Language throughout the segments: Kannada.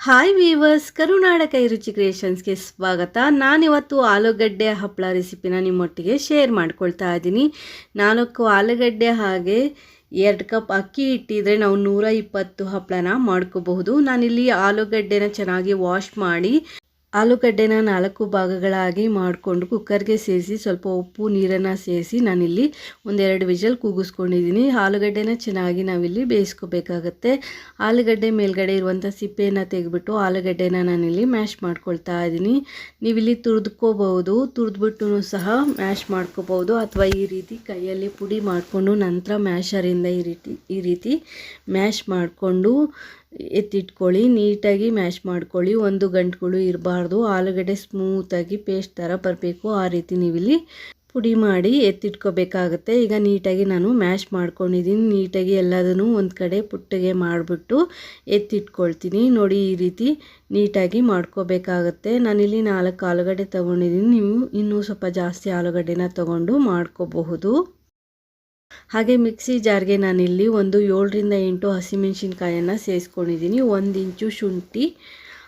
ಹಾಯ್ ವೀವರ್ಸ್ ಕರುನಾಡ ಕೈ ರುಚಿ ಕ್ರಿಯೇಷನ್ಸ್ಗೆ ಸ್ವಾಗತ. ನಾನಿವತ್ತು ಆಲೂಗಡ್ಡೆ ಹಪ್ಪಳ ರೆಸಿಪಿನ ನಿಮ್ಮೊಟ್ಟಿಗೆ ಶೇರ್ ಮಾಡ್ಕೊಳ್ತಾ ಇದ್ದೀನಿ. ನಾಲ್ಕು ಆಲೂಗಡ್ಡೆ ಹಾಗೆ ಎರಡು ಕಪ್ ಅಕ್ಕಿ ಇಟ್ಟಿದ್ರೆ ನಾವು ನೂರ ಇಪ್ಪತ್ತು ಹಪ್ಪಳನ ಮಾಡ್ಕೋಬಹುದು. ನಾನಿಲ್ಲಿ ಆಲೂಗಡ್ಡೆನ ಚೆನ್ನಾಗಿ ವಾಶ್ ಮಾಡಿ ಆಲೂಗಡ್ಡೆನ ನಾಲ್ಕು ಭಾಗಗಳಾಗಿ ಮಾಡಿಕೊಂಡು ಕುಕ್ಕರ್ಗೆ ಸೇರಿಸಿ ಸ್ವಲ್ಪ ಉಪ್ಪು, ನೀರನ್ನು ಸೇರಿಸಿ ನಾನಿಲ್ಲಿ ಒಂದೆರಡು ವಿಜಲ್ ಕೂಗಿಸ್ಕೊಂಡಿದ್ದೀನಿ. ಆಲೂಗಡ್ಡೆನ ಚೆನ್ನಾಗಿ ನಾವಿಲ್ಲಿ ಬೇಯಿಸ್ಕೋಬೇಕಾಗತ್ತೆ. ಆಲೂಗಡ್ಡೆ ಮೇಲ್ಗಡೆ ಇರುವಂಥ ಸಿಪ್ಪೆಯನ್ನು ತೆಗೆದ್ಬಿಟ್ಟು ಆಲೂಗಡ್ಡೆನ ನಾನಿಲ್ಲಿ ಮ್ಯಾಶ್ ಮಾಡ್ಕೊಳ್ತಾ ಇದ್ದೀನಿ. ನೀವಿಲ್ಲಿ ತುರಿದ್ಕೋಬಹುದು. ತುರಿದ್ಬಿಟ್ಟು ಸಹ ಮ್ಯಾಶ್ ಮಾಡ್ಕೋಬಹುದು. ಅಥವಾ ಈ ರೀತಿ ಕೈಯಲ್ಲಿ ಪುಡಿ ಮಾಡಿಕೊಂಡು ನಂತರ ಮ್ಯಾಶರಿಂದ ಈ ರೀತಿ ಈ ರೀತಿ ಮ್ಯಾಶ್ ಮಾಡಿಕೊಂಡು ಎತ್ತಿಟ್ಕೊಳ್ಳಿ, ನೀಟಾಗಿ ಮ್ಯಾಶ್ ಮಾಡ್ಕೊಳ್ಳಿ. ಒಂದು ಗಂಟುಗಳು ಇರಬಾರ್ದು. ಆಲೂಗಡ್ಡೆ ಸ್ಮೂತಾಗಿ ಪೇಸ್ಟ್ ಥರ ಬರಬೇಕು. ಆ ರೀತಿ ನೀವಿಲ್ಲಿ ಪುಡಿ ಮಾಡಿ ಎತ್ತಿಟ್ಕೋಬೇಕಾಗತ್ತೆ. ಈಗ ನೀಟಾಗಿ ನಾನು ಮ್ಯಾಶ್ ಮಾಡ್ಕೊಂಡಿದ್ದೀನಿ. ನೀಟಾಗಿ ಎಲ್ಲದನ್ನು ಒಂದು ಕಡೆ ಪುಟ್ಟಿಗೆ ಮಾಡಿಬಿಟ್ಟು ಎತ್ತಿಟ್ಕೊಳ್ತೀನಿ. ನೋಡಿ, ಈ ರೀತಿ ನೀಟಾಗಿ ಮಾಡ್ಕೋಬೇಕಾಗತ್ತೆ. ನಾನಿಲ್ಲಿ ನಾಲ್ಕು ಆಲೂಗಡ್ಡೆ ತೊಗೊಂಡಿದ್ದೀನಿ. ನೀವು ಇನ್ನೂ ಸ್ವಲ್ಪ ಜಾಸ್ತಿ ಆಲೂಗಡ್ಡೆನ ತೊಗೊಂಡು ಮಾಡ್ಕೋಬಹುದು. ಹಾಗೆ ಮಿಕ್ಸಿ ಜಾರ್ಗೆ ನಾನಿಲ್ಲಿ ಒಂದು ಏಳರಿಂದ ಎಂಟು ಹಸಿಮೆಣ್ಸಿನ್ಕಾಯನ್ನು ಸೇರಿಸ್ಕೊಂಡಿದ್ದೀನಿ ಒಂದು ಇಂಚು ಶುಂಠಿ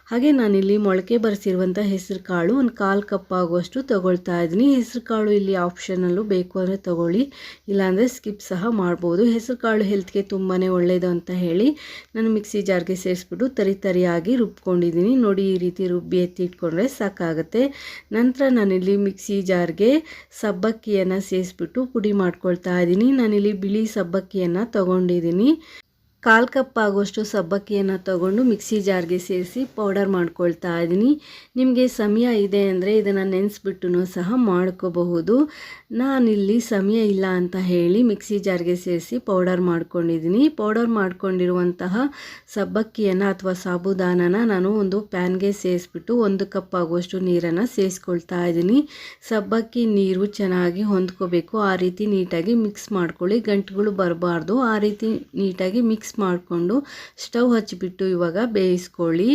ಹಾಗೆ ನಾನಿಲ್ಲಿ ಮೊಳಕೆ ಬರೆಸಿರುವಂಥ ಹೆಸರು ಕಾಳು ಒಂದು ಕಾಲು ಕಪ್ ಆಗುವಷ್ಟು ತೊಗೊಳ್ತಾ ಇದ್ದೀನಿ. ಹೆಸರು ಕಾಳು ಇಲ್ಲಿ ಆಪ್ಷನಲ್ಲೂ ಬೇಕು ಅಂದರೆ ತೊಗೊಳ್ಳಿ. ಇಲ್ಲಾಂದರೆ ಸ್ಕಿಪ್ ಸಹ ಮಾಡ್ಬೋದು. ಹೆಸರು ಕಾಳು ಹೆಲ್ತ್ಗೆ ತುಂಬಾ ಒಳ್ಳೆಯದು ಅಂತ ಹೇಳಿ ನಾನು ಮಿಕ್ಸಿ ಜಾರ್ಗೆ ಸೇರಿಸ್ಬಿಟ್ಟು ತರಿ ತರಿಯಾಗಿ ರುಬ್ಕೊಂಡಿದ್ದೀನಿ. ನೋಡಿ ಈ ರೀತಿ ರುಬ್ಬಿ ಎತ್ತಿಟ್ಕೊಂಡ್ರೆ ಸಾಕಾಗುತ್ತೆ. ನಂತರ ನಾನಿಲ್ಲಿ ಮಿಕ್ಸಿ ಜಾರ್ಗೆ ಸಬ್ಬಕ್ಕಿಯನ್ನು ಸೇರಿಸ್ಬಿಟ್ಟು ಪುಡಿ ಮಾಡ್ಕೊಳ್ತಾ ಇದ್ದೀನಿ. ನಾನಿಲ್ಲಿ ಬಿಳಿ ಸಬ್ಬಕ್ಕಿಯನ್ನು ತೊಗೊಂಡಿದ್ದೀನಿ. ಕಾಲು ಕಪ್ ಆಗುವಷ್ಟು ಸಬ್ಬಕ್ಕಿಯನ್ನು ತಗೊಂಡು ಮಿಕ್ಸಿ ಜಾರ್ಗೆ ಸೇರಿಸಿ ಪೌಡರ್ ಮಾಡ್ಕೊಳ್ತಾ ಇದ್ದೀನಿ. ನಿಮಗೆ ಸಮಯ ಇದೆ ಅಂದರೆ ಇದನ್ನು ನೆನೆಸ್ಬಿಟ್ಟು ಸಹ ಮಾಡ್ಕೋಬಹುದು. ನಾನಿಲ್ಲಿ ಸಮಯ ಇಲ್ಲ ಅಂತ ಹೇಳಿ ಮಿಕ್ಸಿ ಜಾರ್ಗೆ ಸೇರಿಸಿ ಪೌಡರ್ ಮಾಡ್ಕೊಂಡಿದ್ದೀನಿ. ಪೌಡರ್ ಮಾಡ್ಕೊಂಡಿರುವಂತಹ ಸಬ್ಬಕ್ಕಿಯನ್ನು ಅಥವಾ ಸಾಬುದಾನನ ನಾನು ಒಂದು ಪ್ಯಾನ್ಗೆ ಸೇರಿಸ್ಬಿಟ್ಟು ಒಂದು ಕಪ್ ಆಗುವಷ್ಟು ನೀರನ್ನು ಸೇರಿಸ್ಕೊಳ್ತಾ ಇದ್ದೀನಿ. ಸಬ್ಬಕ್ಕಿ ನೀರು ಚೆನ್ನಾಗಿ ಹೊಂದ್ಕೋಬೇಕು. ಆ ರೀತಿ ನೀಟಾಗಿ ಮಿಕ್ಸ್ ಮಾಡ್ಕೊಳ್ಳಿ. ಗಂಟುಗಳು ಬರಬಾರ್ದು. ಆ ರೀತಿ ನೀಟಾಗಿ ಮಿಕ್ಸ್ ಮಾಡಿಕೊಂಡು ಸ್ಟವ್ ಹಚ್ಚಿಬಿಟ್ಟು ಇವಾಗ ಬೇಯಿಸ್ಕೊಳ್ಳಿ.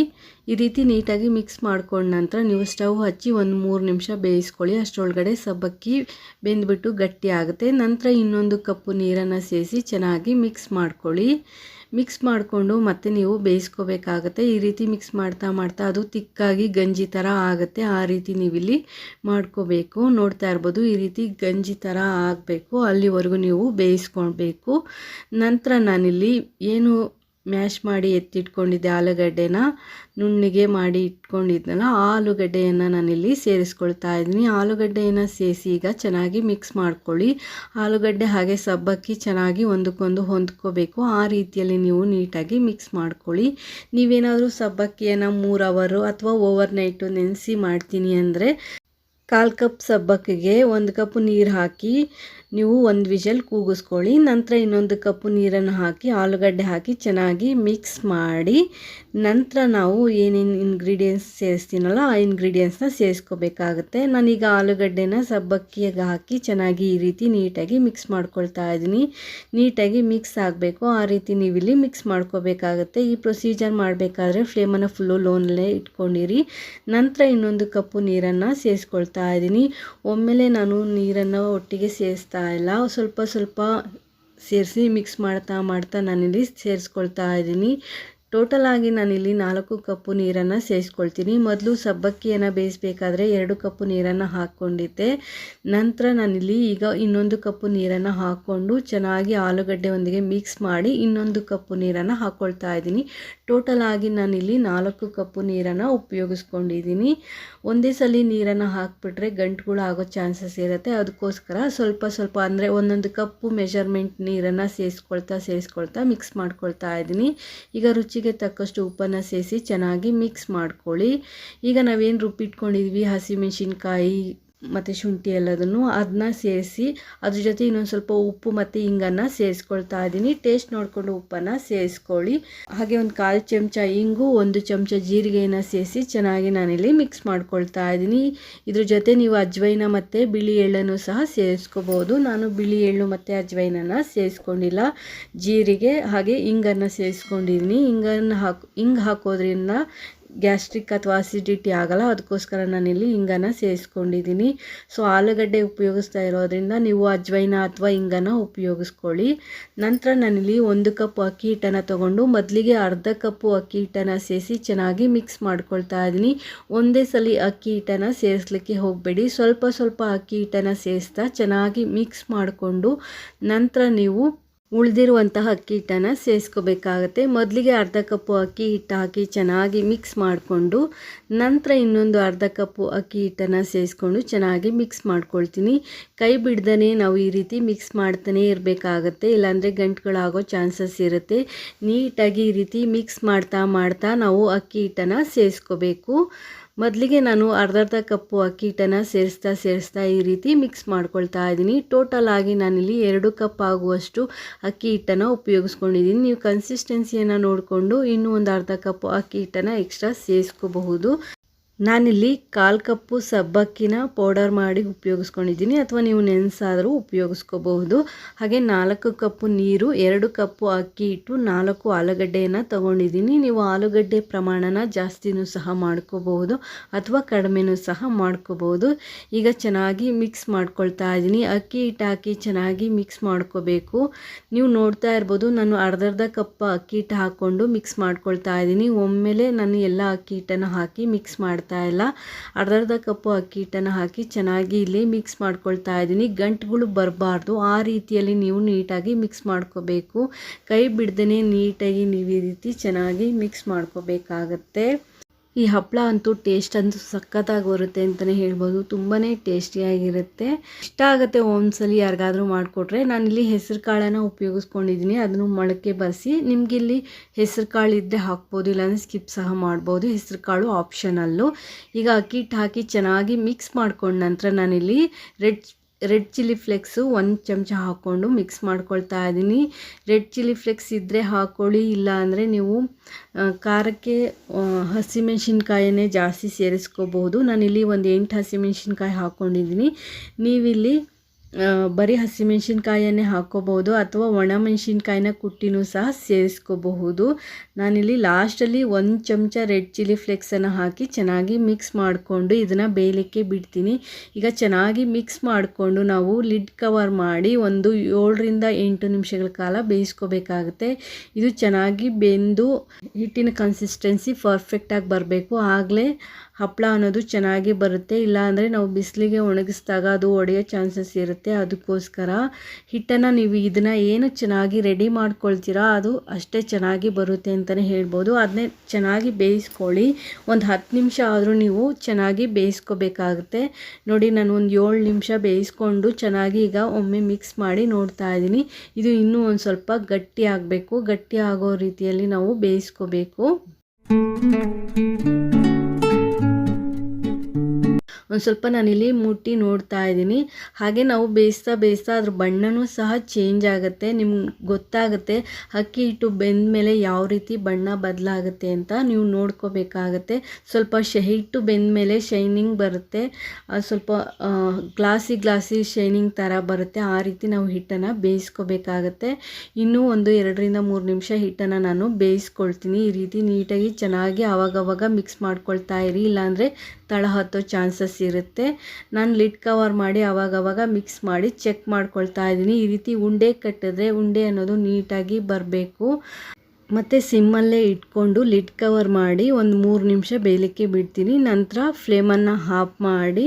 ಈ ರೀತಿ ನೀಟಾಗಿ ಮಿಕ್ಸ್ ಮಾಡ್ಕೊಂಡ ನಂತರ ನೀವು ಸ್ಟವ್ ಹಚ್ಚಿ ಒಂದು ಮೂರು ನಿಮಿಷ ಬೇಯಿಸ್ಕೊಳ್ಳಿ. ಅಷ್ಟರೊಳಗಡೆ ಸಬ್ಬಕ್ಕಿ ಬೆಂದ್ಬಿಟ್ಟು ಗಟ್ಟಿ ಆಗುತ್ತೆ. ನಂತರ ಇನ್ನೊಂದು ಕಪ್ಪು ನೀರನ್ನು ಸೇರಿಸಿ ಚೆನ್ನಾಗಿ ಮಿಕ್ಸ್ ಮಾಡ್ಕೊಳ್ಳಿ. ಮಿಕ್ಸ್ ಮಾಡಿಕೊಂಡು ಮತ್ತೆ ನೀವು ಬೇಯಿಸ್ಕೋಬೇಕಾಗತ್ತೆ. ಈ ರೀತಿ ಮಿಕ್ಸ್ ಮಾಡ್ತಾ ಮಾಡ್ತಾ ಅದು ತಿಕ್ಕಾಗಿ ಗಂಜಿ ಥರ ಆಗುತ್ತೆ. ಆ ರೀತಿ ನೀವಿಲ್ಲಿ ಮಾಡ್ಕೋಬೇಕು. ನೋಡ್ತಾ ಇರ್ಬೋದು ಈ ರೀತಿ ಗಂಜಿ ಥರ ಆಗಬೇಕು. ಅಲ್ಲಿವರೆಗೂ ನೀವು ಬೇಯಿಸ್ಕೊಳ್ಬೇಕು. ನಂತರ ನಾನಿಲ್ಲಿ ಏನು ಮ್ಯಾಶ್ ಮಾಡಿ ಎತ್ತಿಟ್ಕೊಂಡಿದ್ದೆ ಆಲೂಗಡ್ಡೆನ, ನುಣ್ಣಿಗೆ ಮಾಡಿ ಇಟ್ಕೊಂಡಿದ್ನಲ್ಲ, ಆ ಆಲೂಗಡ್ಡೆಯನ್ನು ನಾನಿಲ್ಲಿ ಸೇರಿಸ್ಕೊಳ್ತಾ ಇದ್ದೀನಿ. ಆಲೂಗಡ್ಡೆಯನ್ನು ಸೇರಿಸಿ ಈಗ ಚೆನ್ನಾಗಿ ಮಿಕ್ಸ್ ಮಾಡ್ಕೊಳ್ಳಿ. ಆಲೂಗಡ್ಡೆ ಹಾಗೆ ಸಬ್ಬಕ್ಕಿ ಚೆನ್ನಾಗಿ ಒಂದಕ್ಕೊಂದು ಹೊಂದ್ಕೋಬೇಕು. ಆ ರೀತಿಯಲ್ಲಿ ನೀವು ನೀಟಾಗಿ ಮಿಕ್ಸ್ ಮಾಡ್ಕೊಳ್ಳಿ. ನೀವೇನಾದರೂ ಸಬ್ಬಕ್ಕಿಯನ್ನು ಮೂರು ಅವರು ಅಥವಾ ಓವರ್ ನೈಟು ನೆನೆಸಿ ಮಾಡ್ತೀನಿ ಅಂದರೆ, ಕಾಲು ಕಪ್ ಸಬ್ಬಕ್ಕಿಗೆ ಒಂದು ಕಪ್ ನೀರು ಹಾಕಿ ನೀವು ಒಂದು ವಿಷಲ್ ಕೂಗಿಸ್ಕೊಳ್ಳಿ, ನಂತರ ಇನ್ನೊಂದು ಕಪ್ಪು ನೀರನ್ನು ಹಾಕಿ, ಆಲೂಗಡ್ಡೆ ಹಾಕಿ ಚೆನ್ನಾಗಿ ಮಿಕ್ಸ್ ಮಾಡಿ, ನಂತರ ನಾವು ಏನೇನು ಇಂಗ್ರೀಡಿಯೆಂಟ್ಸ್ ಸೇರಿಸ್ತೀನಲ್ಲ ಆ ಇಂಗ್ರೀಡಿಯೆಂಟ್ಸ್ನ ಸೇರಿಸ್ಕೋಬೇಕಾಗುತ್ತೆ. ನಾನೀಗ ಆಲೂಗಡ್ಡೆನ ಸಬ್ಬಕ್ಕಿಯಾಗಿ ಹಾಕಿ ಚೆನ್ನಾಗಿ ಈ ರೀತಿ ನೀಟಾಗಿ ಮಿಕ್ಸ್ ಮಾಡ್ಕೊಳ್ತಾ ಇದ್ದೀನಿ. ನೀಟಾಗಿ ಮಿಕ್ಸ್ ಆಗಬೇಕು, ಆ ರೀತಿ ನೀವಿಲ್ಲಿ ಮಿಕ್ಸ್ ಮಾಡ್ಕೋಬೇಕಾಗುತ್ತೆ. ಈ ಪ್ರೊಸೀಜರ್ ಮಾಡಬೇಕಾದ್ರೆ ಫ್ಲೇಮನ್ನು ಫುಲ್ಲು ಲೋನಲ್ಲೇ ಇಟ್ಕೊಂಡಿರಿ. ನಂತರ ಇನ್ನೊಂದು ಕಪ್ಪು ನೀರನ್ನು ಸೇರಿಸ್ಕೊಳ್ತಾ ಇದ್ದೀನಿ. ಒಮ್ಮೆಲೆ ನಾನು ನೀರನ್ನು ಒಟ್ಟಿಗೆ ಸೇರಿಸ್ತಾ ಇಲ್ಲ. ಸ್ವಲ್ಪ ಸ್ವಲ್ಪ ಸೇರಿಸಿ ಮಿಕ್ಸ್ ಮಾಡ್ತಾ ಮಾಡ್ತಾ ನಾನಿಲ್ಲಿ ಸೇರಿಸ್ಕೊಳ್ತಾ ಇದ್ದೀನಿ. ಟೋಟಲ್ ಆಗಿ ನಾನಿಲ್ಲಿ ನಾಲ್ಕು ಕಪ್ಪು ನೀರನ್ನು ಸೇರಿಸ್ಕೊಳ್ತೀನಿ. ಮೊದಲು ಸಬ್ಬಕ್ಕಿಯನ್ನು ಬೇಯಿಸಬೇಕಾದ್ರೆ ಎರಡು ಕಪ್ಪು ನೀರನ್ನು ಹಾಕ್ಕೊಂಡಿದ್ದೆ. ನಂತರ ನಾನಿಲ್ಲಿ ಈಗ ಇನ್ನೊಂದು ಕಪ್ಪು ನೀರನ್ನು ಹಾಕ್ಕೊಂಡು ಚೆನ್ನಾಗಿ ಆಲೂಗಡ್ಡೆ ಒಂದಿಗೆ ಮಿಕ್ಸ್ ಮಾಡಿ ಇನ್ನೊಂದು ಕಪ್ಪು ನೀರನ್ನು ಹಾಕ್ಕೊಳ್ತಾ ಇದ್ದೀನಿ. ಟೋಟಲ್ ಆಗಿ ನಾನಿಲ್ಲಿ ನಾಲ್ಕು ಕಪ್ಪು ನೀರನ್ನು ಉಪಯೋಗಿಸ್ಕೊಂಡಿದ್ದೀನಿ. ಒಂದೇ ಸಲ ನೀರನ್ನು ಹಾಕಿಬಿಟ್ರೆ ಗಂಟುಗಳು ಆಗೋ ಚಾನ್ಸಸ್ ಇರುತ್ತೆ. ಅದಕ್ಕೋಸ್ಕರ ಸ್ವಲ್ಪ ಸ್ವಲ್ಪ ಅಂದರೆ ಒಂದೊಂದು ಕಪ್ಪು ಮೆಷರ್ಮೆಂಟ್ ನೀರನ್ನು ಸೇರಿಸ್ಕೊಳ್ತಾ ಸೇರಿಸ್ಕೊಳ್ತಾ ಮಿಕ್ಸ್ ಮಾಡ್ಕೊಳ್ತಾ ಇದ್ದೀನಿ. ಈಗ ರುಚಿಗೆ ತಕ್ಕಷ್ಟು ಉಪ್ಪನ್ನು ಸೇರಿಸಿ ಚೆನ್ನಾಗಿ ಮಿಕ್ಸ್ ಮಾಡ್ಕೊಳ್ಳಿ. ಈಗ ನಾವೇನು ರುಬ್ಬಿಟ್ಕೊಂಡಿದ್ವಿ? ಹಸಿಮೆಣಸಿನ್ಕಾಯಿ ಮತ್ತು ಶುಂಠಿ ಎಲ್ಲದನ್ನು ಅದನ್ನ ಸೇರಿಸಿ, ಅದ್ರ ಜೊತೆ ಇನ್ನೊಂದು ಸ್ವಲ್ಪ ಉಪ್ಪು ಮತ್ತು ಇಂಗನ್ನು ಸೇರಿಸ್ಕೊಳ್ತಾ ಇದ್ದೀನಿ ಟೇಸ್ಟ್ ನೋಡಿಕೊಂಡು ಉಪ್ಪನ್ನು ಸೇರಿಸ್ಕೊಳ್ಳಿ. ಹಾಗೆ ಒಂದು ಕಾಲು ಚಮಚ ಹಿಂಗು ಒಂದು ಚಮಚ ಜೀರಿಗೆನ ಸೇರಿಸಿ ಚೆನ್ನಾಗಿ ನಾನಿಲ್ಲಿ ಮಿಕ್ಸ್ ಮಾಡ್ಕೊಳ್ತಾ ಇದ್ದೀನಿ ಇದ್ರ ಜೊತೆ ನೀವು ಅಜ್ವೈನ ಮತ್ತು ಬಿಳಿ ಎಳ್ಳನ್ನು ಸಹ ಸೇರಿಸ್ಕೋಬೋದು. ನಾನು ಬಿಳಿ ಎಳ್ಳು ಮತ್ತು ಅಜ್ವೈನನ್ನು ಸೇರಿಸ್ಕೊಂಡಿಲ್ಲ. ಜೀರಿಗೆ ಹಾಗೆ ಇಂಗನ್ನು ಸೇರಿಸ್ಕೊಂಡಿದ್ದೀನಿ ಇಂಗನ್ನು ಹಾಕಿ, ಇಂಗ್ ಹಾಕೋದ್ರಿಂದ ಗ್ಯಾಸ್ಟ್ರಿಕ್ ಅಥವಾ ಅಸಿಡಿಟಿ ಆಗಲ್ಲ, ಅದಕ್ಕೋಸ್ಕರ ನಾನಿಲ್ಲಿ ಇಂಗನ ಸೇರಿಸ್ಕೊಂಡಿದ್ದೀನಿ. ಸೊ ಆಲೂಗಡ್ಡೆ ಉಪಯೋಗಿಸ್ತಾ ಇರೋದ್ರಿಂದ ನೀವು ಅಜ್ವೈನ ಅಥವಾ ಇಂಗನ ಉಪಯೋಗಿಸ್ಕೊಳ್ಳಿ. ನಂತರ ನಾನಿಲ್ಲಿ ಒಂದು ಕಪ್ ಅಕ್ಕಿ ಹಿಟ್ಟನ್ನು ತೊಗೊಂಡು, ಮೊದಲಿಗೆ ಅರ್ಧ ಕಪ್ಪು ಅಕ್ಕಿ ಹಿಟ್ಟನ್ನು ಸೇರಿಸಿ ಚೆನ್ನಾಗಿ ಮಿಕ್ಸ್ ಮಾಡ್ಕೊಳ್ತಾ ಇದ್ದೀನಿ. ಒಂದೇ ಸಲ ಅಕ್ಕಿ ಹಿಟ್ಟನ್ನ ಸೇರಿಸ್ಲಿಕ್ಕೆ ಹೋಗಬೇಡಿ. ಸ್ವಲ್ಪ ಸ್ವಲ್ಪ ಅಕ್ಕಿ ಹಿಟ್ಟನ್ನು ಸೇರಿಸ್ತಾ ಚೆನ್ನಾಗಿ ಮಿಕ್ಸ್ ಮಾಡಿಕೊಂಡು, ನಂತರ ನೀವು ಉಳಿದಿರುವಂತಹ ಅಕ್ಕಿ ಹಿಟ್ಟನ್ನು ಸೇರಿಸ್ಕೋಬೇಕಾಗತ್ತೆ ಮೊದಲಿಗೆ ಅರ್ಧ ಕಪ್ಪು ಅಕ್ಕಿ ಹಿಟ್ಟು ಹಾಕಿ ಚೆನ್ನಾಗಿ ಮಿಕ್ಸ್ ಮಾಡಿಕೊಂಡು ನಂತರ ಇನ್ನೊಂದು ಅರ್ಧ ಕಪ್ಪು ಅಕ್ಕಿ ಹಿಟ್ಟನ್ನು ಸೇರಿಸ್ಕೊಂಡು ಚೆನ್ನಾಗಿ ಮಿಕ್ಸ್ ಮಾಡ್ಕೊಳ್ತೀನಿ. ಕೈ ಬಿಡ್ದೇ ನಾವು ಈ ರೀತಿ ಮಿಕ್ಸ್ ಮಾಡ್ತಾನೆ ಇರಬೇಕಾಗತ್ತೆ. ಇಲ್ಲಾಂದರೆ ಗಂಟುಗಳಾಗೋ ಚಾನ್ಸಸ್ ಇರುತ್ತೆ. ನೀಟಾಗಿ ಈ ರೀತಿ ಮಿಕ್ಸ್ ಮಾಡ್ತಾ ಮಾಡ್ತಾ ನಾವು ಅಕ್ಕಿ ಹಿಟ್ಟನ್ನು ಸೇರಿಸ್ಕೋಬೇಕು ಮೊದಲಿಗೆ ನಾನು ಅರ್ಧ ಅರ್ಧ ಕಪ್ಪು ಅಕ್ಕಿ ಹಿಟ್ಟನ್ನು ಸೇರಿಸ್ತಾ ಸೇರಿಸ್ತಾ ಈ ರೀತಿ ಮಿಕ್ಸ್ ಮಾಡ್ಕೊಳ್ತಾ ಇದ್ದೀನಿ. ಟೋಟಲ್ ಆಗಿ ನಾನಿಲ್ಲಿ ಎರಡು ಕಪ್ ಆಗುವಷ್ಟು ಅಕ್ಕಿ ಹಿಟ್ಟನ್ನು ಉಪಯೋಗಿಸ್ಕೊಂಡಿದ್ದೀನಿ. ನೀವು ಕನ್ಸಿಸ್ಟೆನ್ಸಿಯನ್ನು ನೋಡಿಕೊಂಡು ಇನ್ನೂ ಒಂದು ಅರ್ಧ ಕಪ್ಪು ಅಕ್ಕಿ ಹಿಟ್ಟನ್ನು ಎಕ್ಸ್ಟ್ರಾ ಸೇರಿಸ್ಕೋಬಹುದು. ನಾನಿಲ್ಲಿ ಕಾಲು ಕಪ್ಪು ಸಬ್ಬಕ್ಕಿನ ಪೌಡರ್ ಮಾಡಿ ಉಪಯೋಗಿಸ್ಕೊಂಡಿದ್ದೀನಿ. ಅಥವಾ ನೀವು ನೆನೆಸಾದರೂ ಉಪಯೋಗಿಸ್ಕೋಬಹುದು. ಹಾಗೆ ನಾಲ್ಕು ಕಪ್ಪು ನೀರು, ಎರಡು ಕಪ್ಪು ಅಕ್ಕಿ ಇಟ್ಟು ನಾಲ್ಕು ಆಲೂಗಡ್ಡೆಯನ್ನು ತೊಗೊಂಡಿದ್ದೀನಿ. ನೀವು ಆಲೂಗಡ್ಡೆ ಪ್ರಮಾಣನ ಜಾಸ್ತಿನೂ ಸಹ ಮಾಡ್ಕೋಬಹುದು ಅಥವಾ ಕಡಿಮೆನೂ ಸಹ ಮಾಡ್ಕೋಬಹುದು. ಈಗ ಚೆನ್ನಾಗಿ ಮಿಕ್ಸ್ ಮಾಡ್ಕೊಳ್ತಾ ಇದ್ದೀನಿ. ಅಕ್ಕಿ ಹಿಟ್ಟು ಹಾಕಿ ಚೆನ್ನಾಗಿ ಮಿಕ್ಸ್ ಮಾಡ್ಕೋಬೇಕು. ನೀವು ನೋಡ್ತಾ ಇರ್ಬೋದು, ನಾನು ಅರ್ಧ ಅರ್ಧ ಕಪ್ ಅಕ್ಕಿ ಹಿಟ್ಟು ಹಾಕ್ಕೊಂಡು ಮಿಕ್ಸ್ ಮಾಡ್ಕೊಳ್ತಾ ಇದ್ದೀನಿ. ಒಮ್ಮೆಲೆ ನಾನು ಎಲ್ಲ ಅಕ್ಕಿ ಹಿಟ್ಟನ್ನು ಹಾಕಿ ಮಿಕ್ಸ್ ಮಾಡ್ತಾ ಇಲ್ಲ. ಅರ್ಧ ಅರ್ಧ ಕಪ್ಪು ಅಕ್ಕಿ ಹಿಟ್ಟನ್ನು ಹಾಕಿ ಚೆನ್ನಾಗಿ ಇಲ್ಲಿ ಮಿಕ್ಸ್ ಮಾಡ್ಕೊಳ್ತಾ ಇದ್ದೀನಿ. ಗಂಟುಗಳು ಬರಬಾರ್ದು. ಆ ರೀತಿಯಲ್ಲಿ ನೀವು ನೀಟಾಗಿ ಮಿಕ್ಸ್ ಮಾಡ್ಕೋಬೇಕು. ಕೈ ಬಿಡ್ದೇ ನೀಟಾಗಿ ನೀವು ಈ ರೀತಿ ಚೆನ್ನಾಗಿ ಮಿಕ್ಸ್ ಮಾಡ್ಕೋಬೇಕಾಗತ್ತೆ. ಈ ಹಪ್ಪಳ ಅಂತೂ ಟೇಸ್ಟ್ ಅಂತೂ ಸಖತ್ತಾಗಿ ಬರುತ್ತೆ ಅಂತಲೇ ಹೇಳ್ಬೋದು. ತುಂಬಾ ಟೇಸ್ಟಿಯಾಗಿರುತ್ತೆ ಇಷ್ಟ ಆಗುತ್ತೆ ಒಂದ್ಸಲಿ ಯಾರಿಗಾದರೂ ಮಾಡಿಕೊಟ್ರೆ. ನಾನಿಲ್ಲಿ ಹೆಸರು ಕಾಳನ್ನು ಉಪಯೋಗಿಸ್ಕೊಂಡಿದ್ದೀನಿ. ಅದನ್ನು ಮೊಳಕೆ ಬರೆಸಿ ನಿಮಗಿಲ್ಲಿ ಹೆಸರು ಕಾಳು ಇದ್ದರೆ ಹಾಕ್ಬೋದು, ಇಲ್ಲಾಂದರೆ ಸ್ಕಿಪ್ ಸಹ ಮಾಡ್ಬೋದು. ಹೆಸರು ಕಾಳು ಆಪ್ಷನಲ್ಲು ಈಗ ಅಕ್ಕಿ ಹಿಟ್ಟು ಹಾಕಿ ಚೆನ್ನಾಗಿ ಮಿಕ್ಸ್ ಮಾಡ್ಕೊಂಡ ನಂತರ ನಾನಿಲ್ಲಿ ರೆಡ್ ರೆಡ್ ಚಿಲ್ಲಿ ಫ್ಲೆಕ್ಸು ಒಂದು ಚಮಚ ಹಾಕ್ಕೊಂಡು ಮಿಕ್ಸ್ ಮಾಡ್ಕೊಳ್ತಾ ಇದ್ದೀನಿ. ರೆಡ್ ಚಿಲ್ಲಿ ಫ್ಲೆಕ್ಸ್ ಇದ್ದರೆ ಹಾಕ್ಕೊಳ್ಳಿ ಇಲ್ಲ ಅಂದರೆ ನೀವು ಖಾರಕ್ಕೆ ಹಸಿಮೆಣ್ಸಿನ್ಕಾಯನ್ನೇ ಜಾಸ್ತಿ ಸೇರಿಸ್ಕೋಬಹುದು. ನಾನಿಲ್ಲಿ ಒಂದು ಎಂಟು ಹಸಿಮೆಣ್ಸಿನ್ಕಾಯಿ ಹಾಕ್ಕೊಂಡಿದ್ದೀನಿ ನೀವಿಲ್ಲಿ ಬರೀ ಹಸಿಮೆಣ್ಸಿನ್ಕಾಯನ್ನೇ ಹಾಕ್ಕೋಬೋದು ಅಥವಾ ಒಣಮೆಣ್ಸಿನ್ಕಾಯಿನ ಕುಟ್ಟಿನೂ ಸಹ ಸೇರಿಸ್ಕೋಬಹುದು. ನಾನಿಲ್ಲಿ ಲಾಸ್ಟಲ್ಲಿ ಒಂದು ಚಮಚ ರೆಡ್ ಚಿಲ್ಲಿ ಫ್ಲೇಕ್ಸನ್ನು ಹಾಕಿ ಚೆನ್ನಾಗಿ ಮಿಕ್ಸ್ ಮಾಡಿಕೊಂಡು ಇದನ್ನು ಬೇಯಲಿಕ್ಕೆ ಬಿಡ್ತೀನಿ. ಈಗ ಚೆನ್ನಾಗಿ ಮಿಕ್ಸ್ ಮಾಡಿಕೊಂಡು ನಾವು ಲಿಡ್ ಕವರ್ ಮಾಡಿ ಒಂದು ಏಳರಿಂದ ಎಂಟು ನಿಮಿಷಗಳ ಕಾಲ ಬೇಯಿಸ್ಕೋಬೇಕಾಗುತ್ತೆ. ಇದು ಚೆನ್ನಾಗಿ ಬೆಂದು ಹಿಟ್ಟಿನ ಕನ್ಸಿಸ್ಟೆನ್ಸಿ ಪರ್ಫೆಕ್ಟಾಗಿ ಬರಬೇಕು. ಆಗಲೇ ಹಪ್ಪಳ ಅನ್ನೋದು ಚೆನ್ನಾಗಿ ಬರುತ್ತೆ. ಇಲ್ಲಾಂದರೆ ನಾವು ಬಿಸಿಲಿಗೆ ಒಣಗಿಸಿದಾಗ ಅದು ಒಡೆಯೋ ಚಾನ್ಸಸ್ ಇರುತ್ತೆ. ಅದಕ್ಕೋಸ್ಕರ ಹಿಟ್ಟನ್ನು ನೀವು ಇದನ್ನು ಏನು ಚೆನ್ನಾಗಿ ರೆಡಿ ಮಾಡ್ಕೊಳ್ತೀರಾ ಅದು ಅಷ್ಟೇ ಚೆನ್ನಾಗಿ ಬರುತ್ತೆ ಅಂತಲೇ ಹೇಳ್ಬೋದು. ಅದನ್ನೇ ಚೆನ್ನಾಗಿ ಬೇಯಿಸ್ಕೊಳ್ಳಿ. ಒಂದು ಹತ್ತು ನಿಮಿಷ ಆದರೂ ನೀವು ಚೆನ್ನಾಗಿ ಬೇಯಿಸ್ಕೋಬೇಕಾಗುತ್ತೆ. ನೋಡಿ, ನಾನು ಒಂದು ಏಳು ನಿಮಿಷ ಬೇಯಿಸ್ಕೊಂಡು ಚೆನ್ನಾಗಿ ಈಗ ಒಮ್ಮೆ ಮಿಕ್ಸ್ ಮಾಡಿ ನೋಡ್ತಾ ಇದ್ದೀನಿ. ಇದು ಇನ್ನೂ ಒಂದು ಸ್ವಲ್ಪ ಗಟ್ಟಿ ಆಗಬೇಕು. ಗಟ್ಟಿ ಆಗೋ ರೀತಿಯಲ್ಲಿ ನಾವು ಬೇಯಿಸ್ಕೋಬೇಕು. ಒಂದು ಸ್ವಲ್ಪ ನಾನಿಲ್ಲಿ ಮುಟ್ಟಿ ನೋಡ್ತಾ ಇದ್ದೀನಿ. ಹಾಗೆ ನಾವು ಬೇಯಿಸ್ತಾ ಬೇಯಿಸ್ತಾ ಅದ್ರ ಬಣ್ಣನೂ ಸಹ ಚೇಂಜ್ ಆಗುತ್ತೆ. ನಿಮ್ಗೆ ಗೊತ್ತಾಗುತ್ತೆ ಅಕ್ಕಿ ಹಿಟ್ಟು ಬೆಂದ ಮೇಲೆ ಯಾವ ರೀತಿ ಬಣ್ಣ ಬದಲಾಗುತ್ತೆ ಅಂತ ನೀವು ನೋಡ್ಕೋಬೇಕಾಗತ್ತೆ. ಸ್ವಲ್ಪ ಶ ಹಿಟ್ಟು ಬೆಂದ ಮೇಲೆ ಶೈನಿಂಗ್ ಬರುತ್ತೆ ಸ್ವಲ್ಪ ಗ್ಲಾಸಿ ಗ್ಲಾಸಿ ಶೈನಿಂಗ್ ಥರ ಬರುತ್ತೆ. ಆ ರೀತಿ ನಾವು ಹಿಟ್ಟನ್ನು ಬೇಯಿಸ್ಕೋಬೇಕಾಗತ್ತೆ. ಇನ್ನೂ ಒಂದು ಎರಡರಿಂದ ಮೂರು ನಿಮಿಷ ಹಿಟ್ಟನ್ನು ನಾನು ಬೇಯಿಸ್ಕೊಳ್ತೀನಿ. ಈ ರೀತಿ ನೀಟಾಗಿ ಚೆನ್ನಾಗಿ ಆವಾಗವಾಗ ಮಿಕ್ಸ್ ಮಾಡ್ಕೊಳ್ತಾ ಇರಿ. ಇಲ್ಲಾಂದರೆ ತಳ ಹತ್ತೋ ಚಾನ್ಸಸ್ ಇರುತ್ತೆ. ನಾನು ಲಿಡ್ ಕವರ್ ಮಾಡಿ ಅವಾಗವಾಗ ಮಿಕ್ಸ್ ಮಾಡಿ ಚೆಕ್ ಮಾಡ್ಕೊಳ್ತಾ ಇದ್ದೀನಿ. ಈ ರೀತಿ ಉಂಡೆ ಕಟ್ಟಿದ್ರೆ ಉಂಡೆ ಅನ್ನೋದು ನೀಟಾಗಿ ಬರಬೇಕು. ಮತ್ತು ಸಿಮ್ಮಲ್ಲೇ ಇಟ್ಕೊಂಡು ಲಿಡ್ ಕವರ್ ಮಾಡಿ ಒಂದು ಮೂರು ನಿಮಿಷ ಬೇಯಲಿಕ್ಕೆ ಬಿಡ್ತೀನಿ. ನಂತರ ಫ್ಲೇಮನ್ನು ಹಾಫ್ ಮಾಡಿ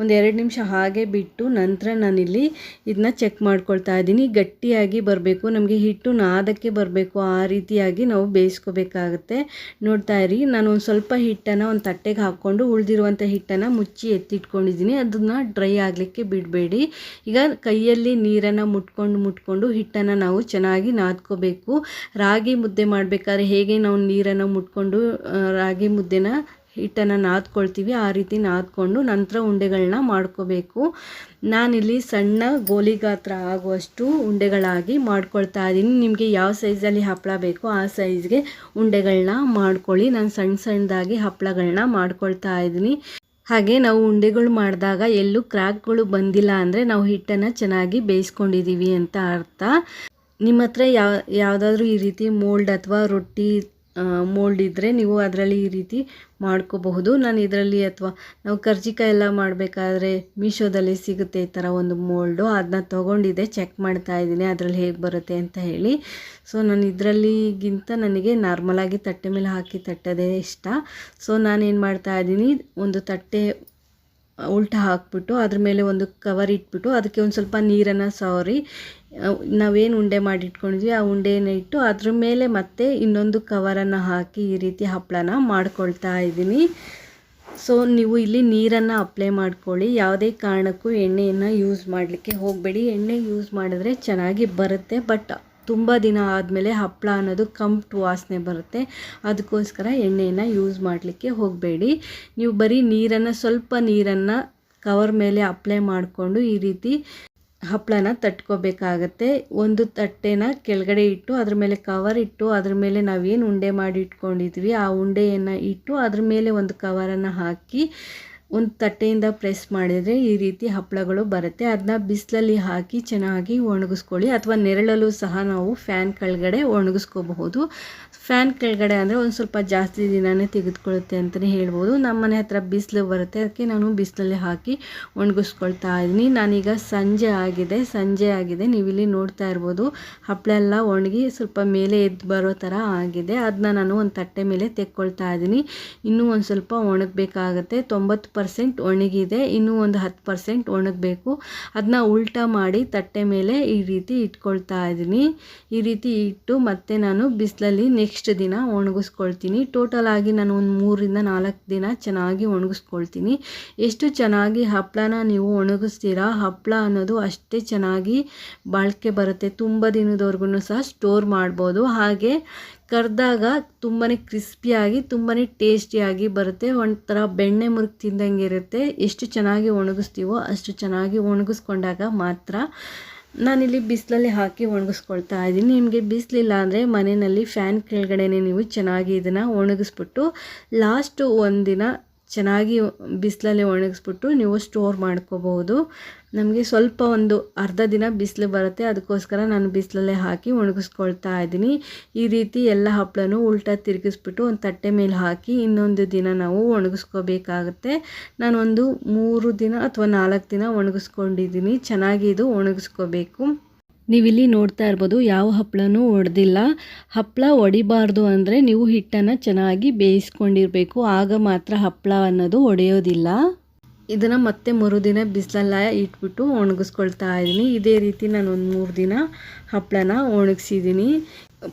ಒಂದು ಎರಡು ನಿಮಿಷ ಹಾಗೆ ಬಿಟ್ಟು ನಂತರ ನಾನಿಲ್ಲಿ ಇದನ್ನ ಚೆಕ್ ಮಾಡ್ಕೊಳ್ತಾ ಇದ್ದೀನಿ. ಗಟ್ಟಿಯಾಗಿ ಬರಬೇಕು, ನಮಗೆ ಹಿಟ್ಟು ನಾದಕ್ಕೆ ಬರಬೇಕು, ಆ ರೀತಿಯಾಗಿ ನಾವು ಬೇಯಿಸ್ಕೋಬೇಕಾಗತ್ತೆ. ನೋಡ್ತಾ ಇರಿ, ನಾನು ಒಂದು ಸ್ವಲ್ಪ ಹಿಟ್ಟನ್ನು ಒಂದು ತಟ್ಟೆಗೆ ಹಾಕ್ಕೊಂಡು ಉಳಿದಿರುವಂಥ ಹಿಟ್ಟನ್ನು ಮುಚ್ಚಿ ಎತ್ತಿಟ್ಕೊಂಡಿದ್ದೀನಿ. ಅದನ್ನು ಡ್ರೈ ಆಗಲಿಕ್ಕೆ ಬಿಡಬೇಡಿ. ಈಗ ಕೈಯಲ್ಲಿ ನೀರನ್ನು ಮುಟ್ಕೊಂಡು ಮುಟ್ಕೊಂಡು ಹಿಟ್ಟನ್ನು ನಾವು ಚೆನ್ನಾಗಿ ನಾದ್ಕೋಬೇಕು. ರಾಗಿ ಮುದ್ದೆ ಮುದ್ದೆ ಮಾಡಬೇಕಾದ್ರೆ ಹೇಗೆ ನಾವು ನೀರನ್ನು ಮುಟ್ಕೊಂಡು ರಾಗಿ ಮುದ್ದೆನ ಹಿಟ್ಟನ್ನು ನಾದ್ಕೊಳ್ತೀವಿ, ಆ ರೀತಿ ನಾದ್ಕೊಂಡು ನಂತರ ಉಂಡೆಗಳನ್ನ ಮಾಡ್ಕೋಬೇಕು. ನಾನಿಲ್ಲಿ ಸಣ್ಣ ಗೋಲಿ ಗಾತ್ರ ಆಗುವಷ್ಟು ಉಂಡೆಗಳಾಗಿ ಮಾಡ್ಕೊಳ್ತಾ ಇದ್ದೀನಿ. ನಿಮಗೆ ಯಾವ ಸೈಜಲ್ಲಿ ಹಪ್ಪಳ ಬೇಕೋ ಆ ಸೈಜ್ಗೆ ಉಂಡೆಗಳನ್ನ ಮಾಡ್ಕೊಳ್ಳಿ. ನಾನು ಸಣ್ಣ ಸಣ್ಣದಾಗಿ ಹಪ್ಪಳಗಳನ್ನ ಮಾಡ್ಕೊಳ್ತಾ ಇದ್ದೀನಿ. ಹಾಗೆ ನಾವು ಉಂಡೆಗಳು ಮಾಡಿದಾಗ ಎಲ್ಲೂ ಕ್ರ್ಯಾಕ್ಗಳು ಬಂದಿಲ್ಲ ಅಂದರೆ ನಾವು ಹಿಟ್ಟನ್ನು ಚೆನ್ನಾಗಿ ಬೇಯಿಸ್ಕೊಂಡಿದ್ದೀವಿ ಅಂತ ಅರ್ಥ. ನಿಮ್ಮ ಹತ್ರ ಯಾವ ಯಾವುದಾದ್ರೂ ಈ ರೀತಿ ಮೋಲ್ಡ್ ಅಥವಾ ರೊಟ್ಟಿ ಮೋಲ್ಡ್ ಇದ್ದರೆ ನೀವು ಅದರಲ್ಲಿ ಈ ರೀತಿ ಮಾಡ್ಕೋಬಹುದು. ನಾನು ಇದರಲ್ಲಿ ಅಥವಾ ನಾವು ಕರ್ಜಿಕಾಯಿ ಎಲ್ಲ ಮಾಡಬೇಕಾದ್ರೆ ಮೀಶೋದಲ್ಲಿ ಸಿಗುತ್ತೆ ಈ ಥರ ಒಂದು ಮೋಲ್ಡು ಅದನ್ನ ತೊಗೊಂಡಿದ್ದೆ ಚೆಕ್ ಮಾಡ್ತಾ ಇದ್ದೀನಿ ಅದರಲ್ಲಿ ಹೇಗೆ ಬರುತ್ತೆ ಅಂತ ಹೇಳಿ. ಸೊ ನಾನು ಇದರಲ್ಲಿಗಿಂತ ನನಗೆ ನಾರ್ಮಲಾಗಿ ತಟ್ಟೆ ಮೇಲೆ ಹಾಕಿ ತಟ್ಟೋದೇ ಇಷ್ಟ. ಸೊ ನಾನೇನು ಮಾಡ್ತಾ ಇದ್ದೀನಿ, ಒಂದು ತಟ್ಟೆ ಉಲ್ಟಾ ಹಾಕ್ಬಿಟ್ಟು ಅದ್ರ ಮೇಲೆ ಒಂದು ಕವರ್ ಇಟ್ಬಿಟ್ಟು ಅದಕ್ಕೆ ಒಂದು ಸ್ವಲ್ಪ ನೀರನ್ನು ಸವರಿ ನಾವೇನು ಉಂಡೆ ಮಾಡಿಟ್ಕೊಂಡಿದ್ವಿ, ಆ ಉಂಡೆನ ಇಟ್ಟು ಅದ್ರ ಮೇಲೆ ಮತ್ತೆ ಇನ್ನೊಂದು ಕವರನ್ನು ಹಾಕಿ ಈ ರೀತಿ ಹಪ್ಪಳನ ಮಾಡ್ಕೊಳ್ತಾ ಇದ್ದೀನಿ. ಸೊ ನೀವು ಇಲ್ಲಿ ನೀರನ್ನು ಅಪ್ಲೈ ಮಾಡ್ಕೊಳ್ಳಿ. ಯಾವುದೇ ಕಾರಣಕ್ಕೂ ಎಣ್ಣೆಯನ್ನು ಯೂಸ್ ಮಾಡಲಿಕ್ಕೆ ಹೋಗಬೇಡಿ. ಎಣ್ಣೆ ಯೂಸ್ ಮಾಡಿದ್ರೆ ಚೆನ್ನಾಗಿ ಬರುತ್ತೆ ಬಟ್ ತುಂಬ ದಿನ ಆದಮೇಲೆ ಹಪ್ಪಳ ಅನ್ನೋದು ಕಂಪ್ಟ್ ವಾಸನೆ ಬರುತ್ತೆ. ಅದಕ್ಕೋಸ್ಕರ ಎಣ್ಣೆಯನ್ನು ಯೂಸ್ ಮಾಡಲಿಕ್ಕೆ ಹೋಗಬೇಡಿ. ನೀವು ಬರೀ ನೀರನ್ನು, ಸ್ವಲ್ಪ ನೀರನ್ನು ಕವರ್ ಮೇಲೆ ಅಪ್ಲೈ ಮಾಡಿಕೊಂಡು ಈ ರೀತಿ ಹಪ್ಪಳನ ತಟ್ಕೋಬೇಕಾಗತ್ತೆ. ಒಂದು ತಟ್ಟೆನ ಕೆಳಗಡೆ ಇಟ್ಟು, ಅದ್ರ ಮೇಲೆ ಕವರ್ ಇಟ್ಟು, ಅದ್ರ ಮೇಲೆ ನಾವೇನು ಉಂಡೆ ಮಾಡಿ ಇಟ್ಕೊಂಡಿದ್ವಿ, ಆ ಉಂಡೆಯನ್ನು ಇಟ್ಟು, ಅದ್ರ ಮೇಲೆ ಒಂದು ಕವರನ್ನು ಹಾಕಿ ಒಂದು ತಟ್ಟೆಯಿಂದ ಪ್ರೆಸ್ ಮಾಡಿದರೆ ಈ ರೀತಿ ಹಪ್ಪಳಗಳು ಬರುತ್ತೆ. ಅದನ್ನ ಬಿಸಿಲಲ್ಲಿ ಹಾಕಿ ಚೆನ್ನಾಗಿ ಒಣಗಿಸ್ಕೊಳ್ಳಿ. ಅಥವಾ ನೆರಳಲ್ಲೂ ಸಹ ನಾವು ಫ್ಯಾನ್ ಕೆಳಗಡೆ ಒಣಗಿಸ್ಕೋಬಹುದು. ಫ್ಯಾನ್ ಕೆಳಗಡೆ ಅಂದರೆ ಒಂದು ಸ್ವಲ್ಪ ಜಾಸ್ತಿ ದಿನವೇ ತೆಗೆದುಕೊಳ್ಳುತ್ತೆ ಅಂತಲೇ ಹೇಳ್ಬೋದು. ನಮ್ಮ ಮನೆ ಹತ್ರ ಬಿಸಿಲು ಬರುತ್ತೆ. ಅದಕ್ಕೆ ನಾನು ಬಿಸಿಲಲ್ಲಿ ಹಾಕಿ ಒಣಗಿಸ್ಕೊಳ್ತಾ ಇದ್ದೀನಿ. ನಾನೀಗ ಸಂಜೆ ಆಗಿದೆ. ಸಂಜೆ ಆಗಿದೆ. ನೀವು ಇಲ್ಲಿ ನೋಡ್ತಾ ಇರ್ಬೋದು. ಹಪ್ಪಳ ಎಲ್ಲ ಒಣಗಿ ಸ್ವಲ್ಪ ಮೇಲೆ ಎದ್ದು ಬರೋ ಥರ ಆಗಿದೆ. ಅದನ್ನ ನಾನು ಒಂದು ತಟ್ಟೆ ಮೇಲೆ ತೆಕ್ಕೊಳ್ತಾ ಇದ್ದೀನಿ. ಇನ್ನೂ ಒಂದು ಸ್ವಲ್ಪ ಒಣಗಬೇಕಾಗತ್ತೆ. ತೊಂಬತ್ತು ಪರ್ಸೆಂಟ್ ಒಣಗಿದೆ, ಇನ್ನೂ ಒಂದು ಹತ್ತು ಪರ್ಸೆಂಟ್ ಒಣಗಬೇಕು. ಅದನ್ನ ಉಲ್ಟಾ ಮಾಡಿ ತಟ್ಟೆ ಮೇಲೆ ಈ ರೀತಿ ಇಟ್ಕೊಳ್ತಾ ಇದ್ದೀನಿ. ಈ ರೀತಿ ಇಟ್ಟು ಮತ್ತೆ ನಾನು ಬಿಸಿಲಲ್ಲಿ ನೆಕ್ಸ್ಟ್ ದಿನ ಒಣಗಿಸ್ಕೊಳ್ತೀನಿ. ಟೋಟಲ್ ಆಗಿ ನಾನು ಒಂದು ಮೂರರಿಂದ ನಾಲ್ಕು ದಿನ ಚೆನ್ನಾಗಿ ಒಣಗಿಸ್ಕೊಳ್ತೀನಿ. ಎಷ್ಟು ಚೆನ್ನಾಗಿ ಹಪ್ಪಳನ ನೀವು ಒಣಗಿಸ್ತೀರಾ? ಹಪ್ಪಳ ಅನ್ನೋದು ಅಷ್ಟೇ ಚೆನ್ನಾಗಿ ಬಾಳಿಕೆ ಬರುತ್ತೆ. ತುಂಬ ದಿನದವರೆಗೂ ಸಹ ಸ್ಟೋರ್ ಮಾಡ್ಬೋದು. ಹಾಗೆ ಕರೆದಾಗ ತುಂಬಾ ಕ್ರಿಸ್ಪಿಯಾಗಿ ತುಂಬಾ ಟೇಸ್ಟಿಯಾಗಿ ಬರುತ್ತೆ. ಒಂಥರ ಬೆಣ್ಣೆ ಮುರುಕು ತಿಂದಂಗೆ ಇರುತ್ತೆ. ಎಷ್ಟು ಚೆನ್ನಾಗಿ ಒಣಗಿಸ್ತೀವೋ ಅಷ್ಟು ಚೆನ್ನಾಗಿ ಒಣಗಿಸ್ಕೊಂಡಾಗ ಮಾತ್ರ ನಾನಿಲ್ಲಿ ಬಿಸಿಲಲ್ಲಿ ಹಾಕಿ ಒಣಗಿಸ್ಕೊಳ್ತಾ ಇದ್ದೀನಿ. ನಿಮಗೆ ಬಿಸಿಲಿಲ್ಲ ಅಂದರೆ ಮನೆಯಲ್ಲಿ ಫ್ಯಾನ್ ಕೆಳಗಡೆ ನೀವು ಚೆನ್ನಾಗಿ ಇದನ್ನು ಒಣಗಿಸ್ಬಿಟ್ಟು ಲಾಸ್ಟು ಒಂದಿನ ಚೆನ್ನಾಗಿ ಬಿಸಿಲಲ್ಲಿ ಒಣಗಿಸ್ಬಿಟ್ಟು ನೀವು ಸ್ಟೋರ್ ಮಾಡ್ಕೋಬಹುದು. ನಮಗೆ ಸ್ವಲ್ಪ ಒಂದು ಅರ್ಧ ದಿನ ಬಿಸಿಲು ಬರುತ್ತೆ, ಅದಕ್ಕೋಸ್ಕರ ನಾನು ಬಿಸಿಲಲ್ಲೇ ಹಾಕಿ ಒಣಗಿಸ್ಕೊಳ್ತಾ ಇದ್ದೀನಿ. ಈ ರೀತಿ ಎಲ್ಲ ಹಪ್ಪಳನೂ ಉಲ್ಟಾ ತಿರುಗಿಸ್ಬಿಟ್ಟು ಒಂದು ತಟ್ಟೆ ಮೇಲೆ ಹಾಕಿ ಇನ್ನೊಂದು ದಿನ ನಾವು ಒಣಗಿಸ್ಕೋಬೇಕಾಗತ್ತೆ. ನಾನೊಂದು ಮೂರು ದಿನ ಅಥವಾ ನಾಲ್ಕು ದಿನ ಒಣಗಿಸ್ಕೊಂಡಿದ್ದೀನಿ ಚೆನ್ನಾಗಿ ಇದು ಒಣಗಿಸ್ಕೋಬೇಕು. ನೀವಿಲ್ಲಿ ನೋಡ್ತಾ ಇರ್ಬೋದು ಯಾವ ಹಪ್ಪಳನೂ ಒಡೆದಿಲ್ಲ. ಹಪ್ಪಳ ಒಡಿಬಾರ್ದು ಅಂದರೆ ನೀವು ಹಿಟ್ಟನ್ನು ಚೆನ್ನಾಗಿ ಬೇಯಿಸ್ಕೊಂಡಿರಬೇಕು, ಆಗ ಮಾತ್ರ ಹಪ್ಪಳ ಅನ್ನೋದು ಒಡೆಯೋದಿಲ್ಲ. ಇದನ್ನು ಮತ್ತೆ ಮರುದಿನ ಬಿಸಿಲಲ್ಲ ಇಟ್ಬಿಟ್ಟು ಒಣಗಿಸ್ಕೊಳ್ತಾ ಇದ್ದೀನಿ ಇದೇ ರೀತಿ ನಾನು ಒಂದು ಮೂರು ದಿನ ಹಪ್ಪಳನ ಒಣಗಿಸಿದ್ದೀನಿ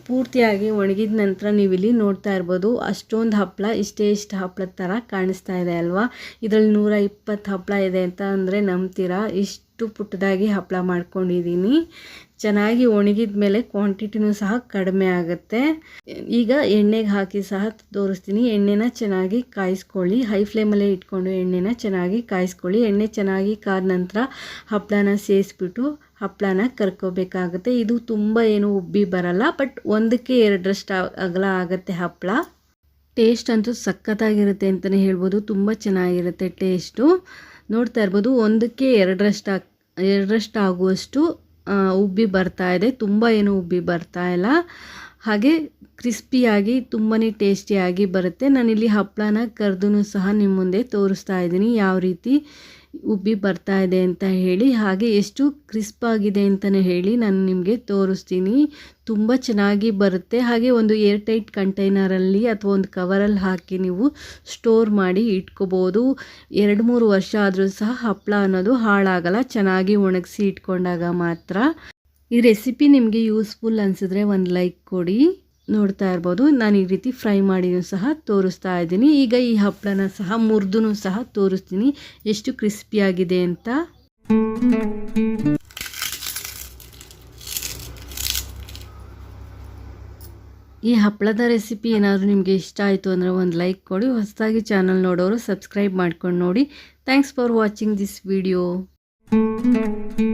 ಪೂರ್ತಿಯಾಗಿ ಒಣಗಿದ ನಂತರ ನೀವು ಇಲ್ಲಿ ನೋಡ್ತಾ ಇರ್ಬೋದು, ಅಷ್ಟೊಂದು ಹಪ್ಪಳ ಇಷ್ಟೇ ಇಷ್ಟು ಹಪ್ಪಳದ ಥರ ಕಾಣಿಸ್ತಾ ಇದೆ ಅಲ್ವಾ? ಇದರಲ್ಲಿ ನೂರ ಇಪ್ಪತ್ತು ಹಪ್ಪಳ ಇದೆ ಅಂತ ಅಂದರೆ ನಂಬ್ತೀರಾ? ಇಷ್ಟು ಪುಟ್ಟದಾಗಿ ಹಪ್ಪಳ ಮಾಡ್ಕೊಂಡಿದ್ದೀನಿ. ಚೆನ್ನಾಗಿ ಒಣಗಿದ ಮೇಲೆ ಕ್ವಾಂಟಿಟಿನೂ ಸಹ ಕಡಿಮೆ ಆಗುತ್ತೆ. ಈಗ ಎಣ್ಣೆಗೆ ಹಾಕಿ ಸಹ ತೋರಿಸ್ತೀನಿ. ಎಣ್ಣೆನ ಚೆನ್ನಾಗಿ ಕಾಯಿಸ್ಕೊಳ್ಳಿ. ಹೈ ಫ್ಲೇಮಲ್ಲೇ ಇಟ್ಕೊಂಡು ಎಣ್ಣೆನ ಚೆನ್ನಾಗಿ ಕಾಯಿಸ್ಕೊಳ್ಳಿ. ಎಣ್ಣೆ ಚೆನ್ನಾಗಿ ಕಾದ ನಂತರ ಹಪ್ಪಳನ ಸೇರಿಸ್ಬಿಟ್ಟು ಹಪ್ಪಳನ ಕರ್ಕೋಬೇಕಾಗುತ್ತೆ. ಇದು ತುಂಬ ಏನು ಉಬ್ಬಿ ಬರಲ್ಲ, ಬಟ್ ಒಂದಕ್ಕೆ ಎರಡರಷ್ಟು ಅಗಲ ಆಗುತ್ತೆ ಹಪ್ಪಳ ಟೇಸ್ಟ್ ಅಂತೂ ಸಖತ್ತಾಗಿರುತ್ತೆ ಅಂತಲೇ ಹೇಳ್ಬೋದು. ತುಂಬ ಚೆನ್ನಾಗಿರುತ್ತೆ ಟೇಸ್ಟು. ನೋಡ್ತಾ ಇರ್ಬೋದು, ಒಂದಕ್ಕೆ ಎರಡರಷ್ಟು ಎರಡರಷ್ಟು ಆಗುವಷ್ಟು ಉಬ್ಬಿ ಬರ್ತಾ ಇದೆ. ತುಂಬ ಏನು ಉಬ್ಬಿ ಬರ್ತಾ ಇಲ್ಲ. ಹಾಗೆ ಕ್ರಿಸ್ಪಿಯಾಗಿ ತುಂಬಾ ಟೇಸ್ಟಿಯಾಗಿ ಬರುತ್ತೆ. ನಾನಿಲ್ಲಿ ಹಪ್ಪಳನ ಕರೆದು ಸಹ ನಿಮ್ಮ ಮುಂದೆ ತೋರಿಸ್ತಾ ಇದ್ದೀನಿ ಯಾವ ರೀತಿ ಉಬ್ಬಿ ಬರ್ತಾ ಇದೆ ಅಂತ ಹೇಳಿ, ಹಾಗೆ ಎಷ್ಟು ಕ್ರಿಸ್ಪ್ ಆಗಿದೆ ಅಂತಲೇ ಹೇಳಿ ನಾನು ನಿಮಗೆ ತೋರಿಸ್ತೀನಿ. ತುಂಬ ಚೆನ್ನಾಗಿ ಬರುತ್ತೆ. ಹಾಗೆ ಒಂದು ಏರ್ ಟೈಟ್ ಕಂಟೈನರಲ್ಲಿ ಅಥವಾ ಒಂದು ಕವರಲ್ಲಿ ಹಾಕಿ ನೀವು ಸ್ಟೋರ್ ಮಾಡಿ ಇಟ್ಕೋಬೋದು. ಎರಡು ಮೂರು ವರ್ಷ ಆದರೂ ಸಹ ಹಪ್ಪಳ ಅನ್ನೋದು ಹಾಳಾಗಲ್ಲ, ಚೆನ್ನಾಗಿ ಒಣಗಿಸಿ ಇಟ್ಕೊಂಡಾಗ ಮಾತ್ರ. ಈ ರೆಸಿಪಿ ನಿಮಗೆ ಯೂಸ್ಫುಲ್ ಅನಿಸಿದ್ರೆ ಒಂದು ಲೈಕ್ ಕೊಡಿ. ನೋಡ್ತಾ ಇರ್ಬೋದು. ನಾನು ಈ ರೀತಿ ಫ್ರೈ ಮಾಡಿನೂ ಸಹ ತೋರಿಸ್ತಾ ಇದ್ದೀನಿ. ಈಗ ಈ ಹಪ್ಪಳನ ಸಹ ಮುರಿದೂ ಸಹ ತೋರಿಸ್ತೀನಿ. ಎಷ್ಟು ಕ್ರಿಸ್ಪಿಯಾಗಿದೆ ಅಂತ. ಈ ಹಪ್ಪಳದ ರೆಸಿಪಿ ಏನಾದರೂ ನಿಮಗೆ ಇಷ್ಟ ಆಯಿತು ಅಂದರೆ ಒಂದು ಲೈಕ್ ಕೊಡಿ. ಹೊಸದಾಗಿ ಚಾನಲ್ ನೋಡೋರು ಸಬ್ಸ್ಕ್ರೈಬ್ ಮಾಡ್ಕೊಂಡು ನೋಡಿ. Thanks for watching this video